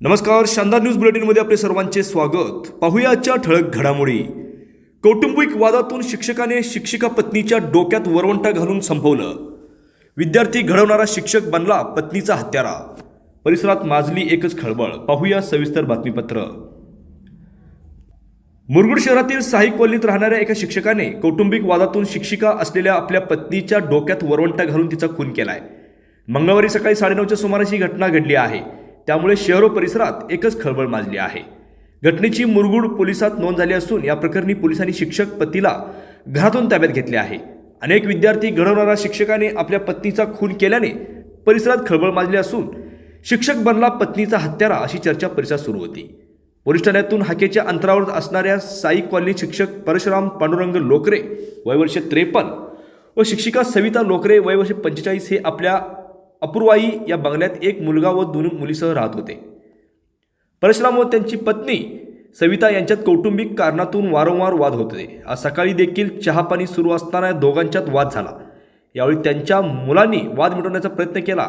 नमस्कार शानदार न्यूज बुलेटिनमध्ये आपले सर्वांचे स्वागत. पाहूया आजच्या ठळक घडामोडी. कौटुंबिक वादातून शिक्षकाने शिक्षिका पत्नीच्या डोक्यात वरवंटा घालून संपवलं. विद्यार्थी घडवणारा शिक्षक बनला पत्नीचा हत्यारा. परिसरात माजली एकच खळबळ. पाहूया सविस्तर बातमीपत्र. मुरगुड शहरातील साई कॉलनीत राहणाऱ्या एका शिक्षकाने कौटुंबिक वादातून शिक्षिका असलेल्या आपल्या पत्नीच्या डोक्यात वरवंटा घालून तिचा खून केलाय. मंगळवारी सकाळी साडेनऊच्या सुमारास ही घटना घडली आहे. त्यामुळे शहर व परिसरात एकच खळबळ माजली आहे. घटनेची मुरगुड पोलिसात नोंद झाली असून या प्रकरणी पोलिसांनी शिक्षक पतीला घरातून ताब्यात घेतले आहे. अनेक विद्यार्थी घडवणाऱ्या शिक्षकाने आपल्या पत्नीचा खून केल्याने परिसरात खळबळ माजली असून शिक्षक बनला पत्नीचा हत्यारा अशी चर्चा परिसरात सुरू होती. पोलीस ठाण्यातून हाकेच्या अंतरावर असणाऱ्या साई कॉलनी शिक्षक परशुराम पांडुरंग लोकरे वयवर्ष त्रेपन्न व शिक्षिका सविता लोकरे वयवर्ष पंचेचाळीस हे आपल्या अपूर्वाई या बंगल्यात एक मुलगा व दोन मुलीसह राहत होते. परशुराम व त्यांची पत्नी सविता यांच्यात कौटुंबिक कारणातून वारंवार वाद होत होते. आज सकाळी देखील चहापाणी सुरू असताना या दोघांच्यात वाद झाला. यावेळी त्यांच्या मुलांनी वाद मिटवण्याचा प्रयत्न केला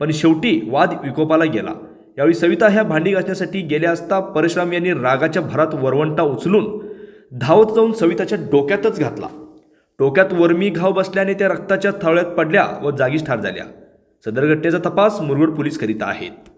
पण शेवटी वाद विकोपाला गेला. यावेळी सविता ह्या भांडी घासण्यासाठी गेल्या असता परशुराम यांनी रागाच्या भरात वरवंटा उचलून धावत जाऊन सविताच्या डोक्यातच घातला. डोक्यात वर्मी घाव बसल्याने त्या रक्ताच्या थळ्यात पडल्या व जागीच ठार झाल्या. सदर घटनेचा तपास मुरगड पोलीस करीत आहेत.